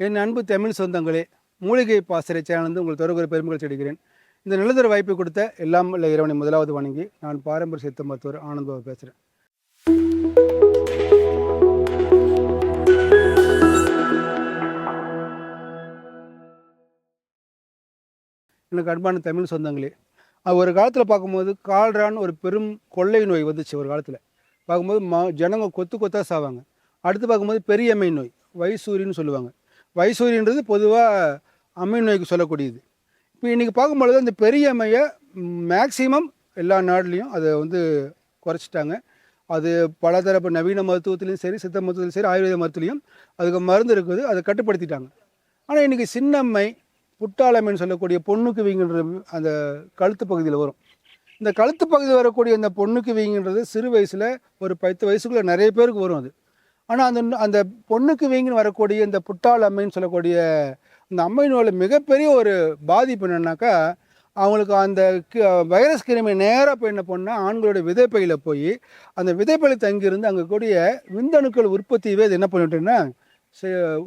என் அன்பு தமிழ் சொந்தங்களே மூலிகை பாசறை சேனலிருந்து உங்கள் தொடர்பு பெருமைகள் செடுகிறேன் இந்த நிலத்தர வாய்ப்பை கொடுத்த எல்லாம் இல்லை இறைவனை முதலாவது வணங்கி நான் பாரம்பரிய சித்த மருத்துவர் ஆனந்தபாபு பேசுகிறேன் எனக்கு அன்பான தமிழ் சொந்தங்களே அது ஒரு காலத்தில் பார்க்கும்போது கால்ரான்னு ஒரு பெரும் கொள்ளை நோய் வந்துச்சு ஒரு காலத்தில். பார்க்கும்போது ம ஜனங்க கொத்து கொத்தாக சாவாங்க. அடுத்து பார்க்கும்போது பெரியம்மை நோய் வைசூரின்னு சொல்லுவாங்க. வைசூரியன்றது பொதுவாக அம்மை நோய்க்கு சொல்லக்கூடியது. இப்போ இன்றைக்கி பார்க்கும்பொழுது அந்த பெரியம்மையை மேக்சிமம் எல்லா நாடுலேயும் அதை வந்து குறைச்சிட்டாங்க. அது பலதரப்பு நவீன மருத்துவத்துலேயும் சரி சித்த மருத்துவத்திலையும் சரி ஆயுர்வேத மருத்துவலையும் அதுக்கு மருந்து இருக்குது அதை கட்டுப்படுத்திட்டாங்க. ஆனால் இன்றைக்கி சின்னம்மை புட்டாளம்மைன்னு சொல்லக்கூடிய பொண்ணுக்கு வீங்கன்ற அந்த கழுத்து பகுதியில் வரும். இந்த கழுத்து பகுதியில் வரக்கூடிய இந்த பொண்ணுக்கு வீங்கன்றது சிறு வயசில் ஒரு பத்து வயசுக்குள்ளே நிறைய பேருக்கு வரும் அது. ஆனால் அந்த அந்த பொண்ணுக்கு வீங்கின்னு வரக்கூடிய இந்த புட்டாள் அம்மைன்னு சொல்லக்கூடிய இந்த அம்மை நோயில் மிகப்பெரிய ஒரு பாதிப்பு என்னன்னாக்கா அவங்களுக்கு அந்த கி- வைரஸ் கிருமி நேராக போய் என்ன பண்ணால் ஆண்களோட விதைப்பையில் போய் அந்த விதைப்பையில் தங்கியிருந்து அங்கே கூடிய விந்தணுக்கள் உற்பத்தியவே அது என்ன பண்ணிட்டுன்னா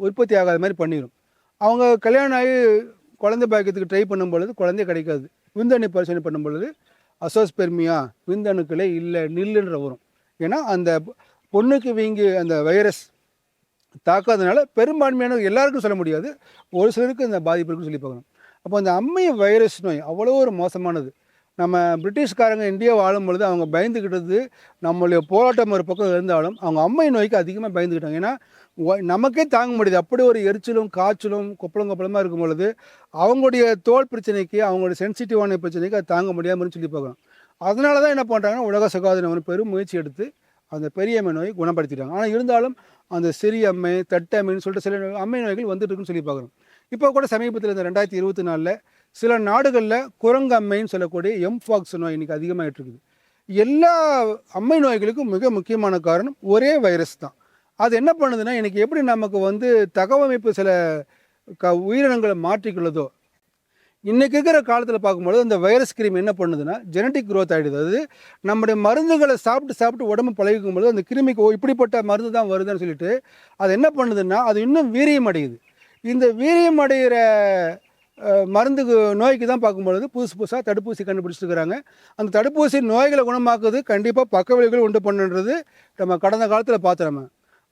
உற்பத்தி ஆகாத மாதிரி பண்ணிடும் அவங்க கல்யாணம் ஆகி குழந்தை பாக்கியத்துக்கு ட்ரை பண்ணும் பொழுது குழந்தை கிடைக்காது. விந்தணு பரிசோதனை பண்ணும் பொழுது அசோஸ்பெர்மியா விந்தணுக்களே இல்லை நில்லுன்ற வரும் ஏன்னா அந்த பொண்ணுக்கு வீங்கி அந்த வைரஸ் தாக்காதனால பெரும்பான்மையான எல்லாருக்கும் சொல்ல முடியாது. ஒரு சிலருக்கு இந்த பாதிப்பு இருக்குன்னு சொல்லி பார்க்கணும். அப்போ அந்த அம்மை வைரஸ் நோய் அவ்வளோ ஒரு மோசமானது. நம்ம பிரிட்டிஷ்காரங்க இந்தியா வாழும் பொழுது அவங்க பயந்துக்கிட்டது நம்மளுடைய போராட்டம் ஒரு பக்கம் இருந்தாலும் அவங்க அம்மை நோய்க்கு அதிகமாக பயந்துக்கிட்டாங்க ஏன்னா நமக்கே தாங்க முடியுது. அப்படி ஒரு எரிச்சலும் காய்ச்சலும் கொப்பளம் கொப்பளமாக இருக்கும் பொழுது அவங்களுடைய தோல் பிரச்சனைக்கு அவங்களுடைய சென்சிட்டிவான பிரச்சனைக்கு அது தாங்க முடியாமல் சொல்லி பார்க்கணும். அதனால தான் என்ன பண்ணுறாங்கன்னா உலக சுகாதாரம் பெரும் முயற்சி எடுத்து அந்த பெரியம்மை நோய் குணப்படுத்திட்டாங்க. ஆனால் இருந்தாலும் அந்த சிறிய அம்மை தட்டம்மைன்னு சொல்லிட்டு சில அம்மை நோய்கள் வந்துட்டு இருக்குன்னு சொல்லி பார்க்குறோம். இப்போ கூட சமீபத்தில் இந்த ரெண்டாயிரத்தி இருபத்தி நாலில் சில நாடுகளில் குரங்கு அம்மைன்னு சொல்லக்கூடிய எம்ஃபாக்ஸ் நோய் இன்றைக்கி அதிகமாகிட்டு இருக்குது. எல்லா அம்மை நோய்களுக்கும் மிக முக்கியமான காரணம் ஒரே வைரஸ் தான். அது என்ன பண்ணுதுன்னா இன்றைக்கி எப்படி நமக்கு வந்து தகவமைப்பு சில க உயிரினங்களை மாற்றிக்கொள்ளதோ இன்றைக்கி இருக்கிற காலத்தில் பார்க்கும்பொழுது அந்த வைரஸ் கிருமி என்ன பண்ணுதுன்னா ஜெனட்டிக் க்ரோத் ஆகிடுது அது நம்முடைய மருந்துகளை சாப்பிட்டு சாப்பிட்டு உடம்பு பழகிக்கும் பொழுது அந்த கிருமிக்கு ஓ இப்படிப்பட்ட மருந்து தான் வருதுன்னு சொல்லிட்டு அது என்ன பண்ணுதுன்னா அது இன்னும் வீரியம் அடையுது. இந்த வீரியம் அடைகிற மருந்துக்கு நோய்க்கு தான் பார்க்கும்பொழுது புதுசு புதுசாக தடுப்பூசி கண்டுபிடிச்சிருக்கிறாங்க. அந்த தடுப்பூசி நோய்களை குணமாக்குது கண்டிப்பாக பக்க விளைவுகள் உண்டு பண்ணுன்றது நம்ம கடந்த காலத்தில் பார்த்தோம் நம்ம.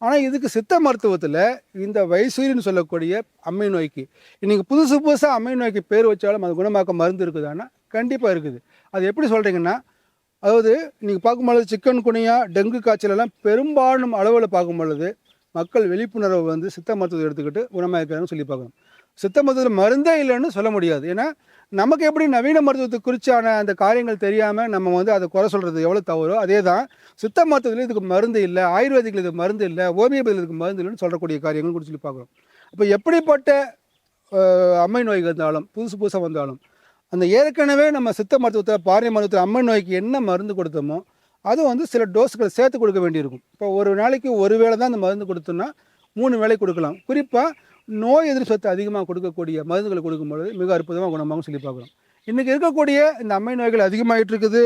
ஆனால் இதுக்கு சித்த மருத்துவத்தில் இந்த வைசூரின்னு சொல்லக்கூடிய அம்மை நோய்க்கு இன்றைக்கி புதுசு புதுசாக அம்மை நோய்க்கு பேர் வச்சாலும் அது குணமாக்க மருந்து இருக்குதான்னா கண்டிப்பாக இருக்குது. அது எப்படி சொல்கிறீங்கன்னா அதாவது நீங்கள் பார்க்கும்பொழுது சிக்கன் குனியா டெங்கு காய்ச்சலெல்லாம் பெரும்பாலும் அளவில் பார்க்கும் பொழுது மக்கள் விழிப்புணர்வை வந்து சித்த மருத்துவத்தை எடுத்துக்கிட்டு குணமாக்கிறாங்கன்னு சொல்லி பார்க்கணும். சித்த மருத்துவத்தில் மருந்தே இல்லைன்னு சொல்ல முடியாது. ஏன்னா நமக்கு எப்படி நவீன மருத்துவத்தை குறித்தான அந்த காரியங்கள் தெரியாமல் நம்ம வந்து அதை குறை சொல்கிறது எவ்வளோ தவறோ அதே தான் சித்த மருத்துவத்தில் இதுக்கு மருந்து இல்லை ஆயுர்வேதிக்கில் இதுக்கு மருந்து இல்லை ஹோமியோபதியில் இதுக்கு மருந்து இல்லைன்னு சொல்லக்கூடிய காரியங்கள் குறித்து சொல்லி பார்க்குறோம். இப்போ எப்படிப்பட்ட அம்மை நோய்கள் இருந்தாலும் புதுசு புதுசாக வந்தாலும் அந்த ஏற்கனவே நம்ம சித்த மருத்துவத்தில் பாரிய மருத்துவத்தில் அம்மை நோய்க்கு என்ன மருந்து கொடுத்தோமோ அது வந்து சில டோஸ்களை சேர்த்து கொடுக்க வேண்டியிருக்கும். இப்போ ஒரு நாளைக்கு ஒரு வேளை தான் அந்த மருந்து கொடுத்தோம்னா மூணு வேலை கொடுக்கலாம். குறிப்பாக நோய் எதிர்ப்பு சத்து அதிகமாக கொடுக்கக்கூடிய மருந்துகளை கொடுக்கும்பொழுது மிக அற்புதமாக குணமாகவும் சொல்லி பார்க்குறோம். இன்றைக்கி இருக்கக்கூடிய இந்த அம்மை நோய்கள் அதிகமாகிட்டு இருக்குது.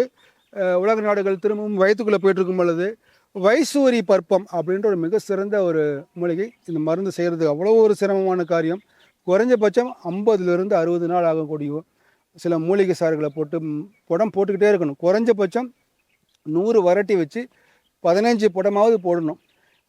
உலக நாடுகள் திரும்பவும் வயிற்றுக்குள்ளே போயிட்டுருக்கும் பொழுது வைசூரி பற்பம் அப்படின்ற ஒரு மிக சிறந்த ஒரு மூலிகை இந்த மருந்து செய்கிறது அவ்வளோ ஒரு சிரமமான காரியம். குறைஞ்சபட்சம் ஐம்பதுலேருந்து அறுபது நாள் ஆகக்கூடிய சில மூலிகை சாறுகளை போட்டு ம், புடம் போட்டுக்கிட்டே இருக்கணும். குறைஞ்சபட்சம் நூறு வரட்டி வச்சு பதினஞ்சு புடமாவது போடணும்.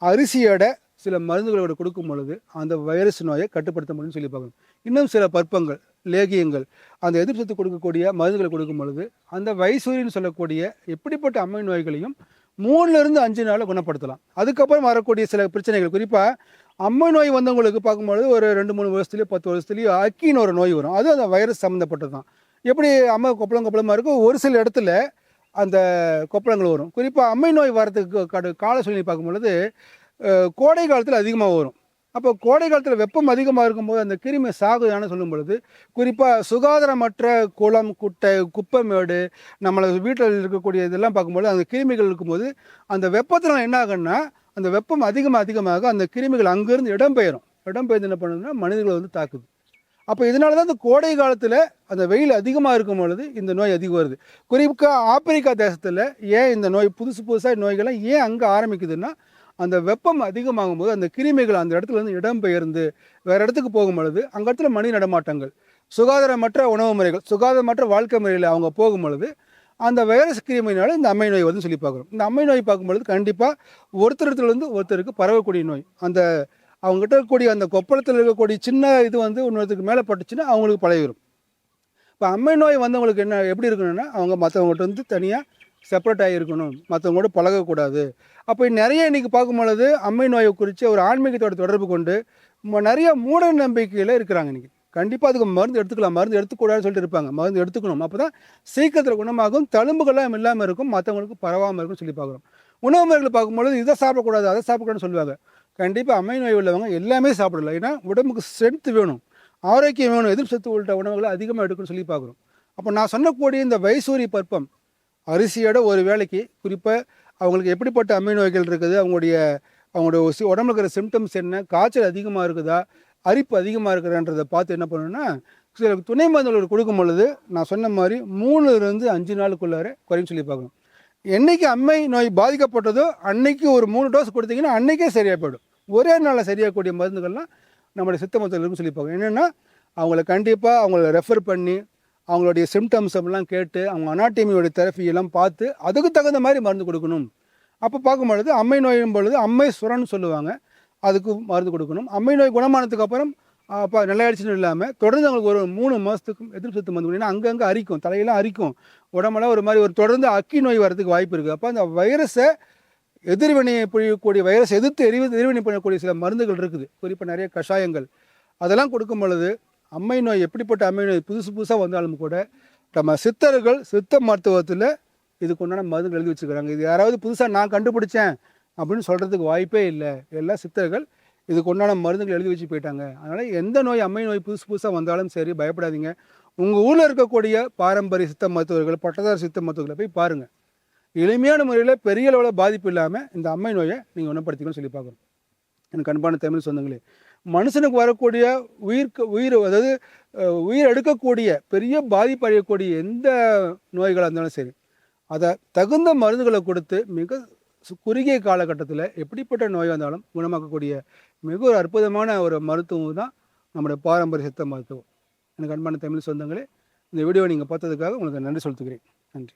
அரிசியோட சில மருந்துகளோட கொடுக்கும் பொழுது அந்த வைரஸ் நோயை கட்டுப்படுத்த முடியும்னு சொல்லி பார்க்கணும். இன்னும் சில பற்பங்கள் லேகியங்கள் அந்த எதிர்ப்பு சத்து கொடுக்கக்கூடிய மருந்துகளை கொடுக்கும் பொழுது அந்த வைசூரின்னு சொல்லக்கூடிய எப்படிப்பட்ட அம்மை நோய்களையும் மூணுலேருந்து அஞ்சு நாளில் குணப்படுத்தலாம். அதுக்கப்புறம் வரக்கூடிய சில பிரச்சனைகள் குறிப்பாக அம்மை நோய் வந்தவங்களுக்கு பார்க்கும்பொழுது ஒரு ரெண்டு மூணு வருஷத்துலேயோ பத்து வருஷத்துலேயோ அக்கின்னு ஒரு நோய் வரும். அது அந்த வைரஸ் சம்மந்தப்பட்டது தான் எப்படி அம்மை கொப்பளம் கொப்பளமாக இருக்கும் ஒரு சில இடத்துல அந்த கொப்பளங்கள் வரும். குறிப்பாக அம்மை நோய் வரதுக்கு கடு கால சூழ்நிலை பார்க்கும்பொழுது பொழுது கோடை காலத்தில் அதிகமாக வரும். அப்போ கோடை காலத்தில் வெப்பம் அதிகமாக இருக்கும்போது அந்த கிருமி சாகுதான்னு சொல்லும் பொழுது குறிப்பாக சுகாதாரமற்ற குளம் குட்டை குப்பைமேடு நம்மளை வீட்டில் இருக்கக்கூடிய இதெல்லாம் பார்க்கும்போது அந்த கிருமிகள் இருக்கும்போது அந்த வெப்பத்தில் என்ன ஆகுன்னா அந்த வெப்பம் அதிகமாக அதிகமாக அந்த கிருமிகள் அங்கேருந்து இடம்பெயரும். இடம்பெயர்ந்து என்ன பண்ணுதுன்னா மனிதர்களை வந்து தாக்குது. அப்போ இதனால தான் இந்த கோடை காலத்தில் அந்த வெயில் அதிகமாக இருக்கும் பொழுது இந்த நோய் அதிகம் வருது. குறிப்பாக ஆப்பிரிக்கா தேசத்தில் ஏன் இந்த நோய் புதுசு புதுசாக நோய்கள்லாம் ஏன் அங்கே ஆரம்பிக்குதுன்னா அந்த வெப்பம் அதிகமாகும் போது அந்த கிருமிகள் அந்த இடத்துல இருந்து இடம்பெயர்ந்து வேறு இடத்துக்கு போகும் பொழுது அங்கே இடத்துல மனித நடமாட்டங்கள் சுகாதாரமற்ற உணவு முறைகள் சுகாதாரமற்ற வாழ்க்கை முறையில் அவங்க போகும் பொழுது அந்த வைரஸ் கிருமினால இந்த அம்மை நோய் வந்து சொல்லி பார்க்குறோம். இந்த அம்மை நோய் பார்க்கும்பொழுது கண்டிப்பாக ஒருத்தரத்துலேருந்து ஒருத்தருக்கு பரவக்கூடிய நோய் அந்த அவங்ககிட்ட இருக்கக்கூடிய அந்த கொப்பளத்தில் இருக்கக்கூடிய சின்ன இது வந்து இன்னொருத்துக்கு மேலே பட்டுச்சுன்னா அவங்களுக்கு பழகிடும் இப்போ அம்மை நோய் வந்தவங்களுக்கு என்ன எப்படி இருக்கணும்னா அவங்க மற்றவங்ககிட்ட வந்து தனியாக செப்பரேட் ஆகி இருக்கணும் மற்றவங்களோட பழகக்கூடாது. அப்போ நிறைய இன்றைக்கி பார்க்கும் பொழுது அம்மை நோயை குறித்து ஒரு ஆன்மீகத்தோட தொடர்பு கொண்டு நிறைய மூட நம்பிக்கையில் இருக்கிறாங்க இன்னைக்கு. கண்டிப்பாக அதுக்கு மருந்து எடுத்துக்கலாம். மருந்து எடுத்துக்கூடாதுன்னு சொல்லிட்டு இருப்பாங்க. மருந்து எடுத்துக்கணும். அப்போ தான் சீக்கிரத்தில் குணமாகும். தழும்புகள்லாம் இல்லாமல் இருக்கும். மற்றவங்களுக்கு பரவாமல் இருக்கும்னு சொல்லி பார்க்குறோம். உணவு முறைகளை பார்க்கும்பொழுது இதை சாப்பிடக்கூடாது அதை சாப்பிடக்கூடாதுன்னு சொல்லுவாங்க. கண்டிப்பாக அம்மை நோய் உள்ளவங்க எல்லாமே சாப்பிடலாம் ஏன்னா உடம்புக்கு ஸ்ட்ரென்த் வேணும். ஆரோக்கியம் வேணும். எதிர்ப்பு சத்து உள்ள உணவுகளை அதிகமாக எடுக்கணும்னு சொல்லி பார்க்குறோம். அப்போ நான் சொன்னக்கூடிய இந்த வைசூரி பருப்பம் அரிசியோட ஒரு வேலைக்கு குறிப்பாக அவங்களுக்கு எப்படிப்பட்ட அம்மை நோய்கள் இருக்குது அவங்களுடைய அவங்களுடைய சி- உடம்புல இருக்கிற சிம்டம்ஸ் என்ன காய்ச்சல் அதிகமாக இருக்குதா அரிப்பு அதிகமாக இருக்கிறன்றதை பார்த்து என்ன பண்ணணும்னா சில துணை மருந்துகள் கொடுக்கும் பொழுது நான் சொன்ன மாதிரி மூணுலேருந்து அஞ்சு நாளுக்குள்ளார குறையும் சொல்லி பார்க்கணும். என்னைக்கு அம்மை நோய் பாதிக்கப்பட்டதோ அன்னைக்கு ஒரு மூணு டோஸ் கொடுத்தீங்கன்னா அன்றைக்கே சரியாக போயிடும். ஒரே நாளில் சரியாகக்கூடிய மருந்துகள்லாம் நம்மளுடைய சித்த மருத்துவம் சொல்லி பார்க்கணும். என்னென்னா அவங்கள கண்டிப்பாக அவங்கள ரெஃபர் பண்ணி அவங்களுடைய சிம்டம்ஸ் எல்லாம் கேட்டு அவங்க அனாட்டமியோட தெரப்பி எல்லாம் பார்த்து அதுக்கு தகுந்த மாதிரி மருந்து கொடுக்கணும். அப்போ பார்க்கும் பொழுது அம்மை நோயும் பொழுது அம்மை சுரன்னு சொல்லுவாங்க. அதுக்கு மருந்து கொடுக்கணும். அம்மை நோய் குணமானதுக்கு அப்புறம் அப்போ நல்லாயிடுச்சுன்னு இல்லாமல் தொடர்ந்து அவங்களுக்கு ஒரு மூணு மாதத்துக்கும் எதிர்ப்பு சத்து மருந்து கொடுக்கணும். ஏன்னா அங்கங்கே அரிக்கும் தலையெல்லாம் அரிக்கும். உடம்பெல்லாம் ஒரு மாதிரி ஒரு தொடர்ந்து அக்கி நோய் வரதுக்கு வாய்ப்பு இருக்குது அப்போ அந்த வைரஸை எதிர்வினை புரியக்கூடிய வைரஸ் எதிர்த்து எரிவு எதிர்வினை பண்ணக்கூடிய சில மருந்துகள் இருக்குது. குறிப்பாக நிறைய கஷாயங்கள். அதெல்லாம் கொடுக்கும் பொழுது அம்மை நோய் எப்படிப்பட்ட அம்மை நோய் புதுசு புதுசாக வந்தாலும் கூட நம்ம சித்தர்கள் சித்த மருத்துவத்தில் இதுக்கு உண்டான மருந்து எழுதி வச்சுக்கிறாங்க இது யாராவது புதுசாக நான் கண்டுபிடிச்சேன் அப்படின்னு சொல்கிறதுக்கு வாய்ப்பே இல்லை. எல்லாம் சித்தர்கள் இதுக்கு உண்டான மருந்துகள் எழுதி வச்சு போயிட்டாங்க. அதனால் எந்த நோய் அம்மை நோய் புதுசு புதுசாக வந்தாலும் சரி பயப்படாதீங்க. உங்கள் ஊரில் இருக்கக்கூடிய பாரம்பரிய சித்த மருத்துவர்கள் பட்டதாரி சித்த மருத்துவர்களை போய் பாருங்கள் எளிமையான முறையில் பெரிய அளவில் பாதிப்பு இல்லாமல் இந்த அம்மை நோயை நீங்கள் குணப்படுத்திக்கணும்னு சொல்லி பார்க்குறோம் எனக்கு அன்பான தமிழ் சொந்தங்களே மனுஷனுக்கு வரக்கூடிய உயிர்க்கு உயிர் அதாவது உயிர் எடுக்கக்கூடிய பெரிய பாதிப்பு அடையக்கூடிய எந்த நோய்களாக இருந்தாலும் சரி அதை தகுந்த மருந்துகளை கொடுத்து மிக சு- குறுகிய காலகட்டத்தில் எப்படிப்பட்ட நோய் வந்தாலும் குணமாக்கக்கூடிய மிக ஒரு அற்புதமான ஒரு மருத்துவம் தான் நம்முடைய பாரம்பரிய சித்த மருத்துவம். எனக்கு அன்பான தமிழ் சொந்தங்களே இந்த வீடியோ நீங்கள் பார்த்ததுக்காக உங்களுக்கு நன்றி செலுத்துகிறேன் நன்றி.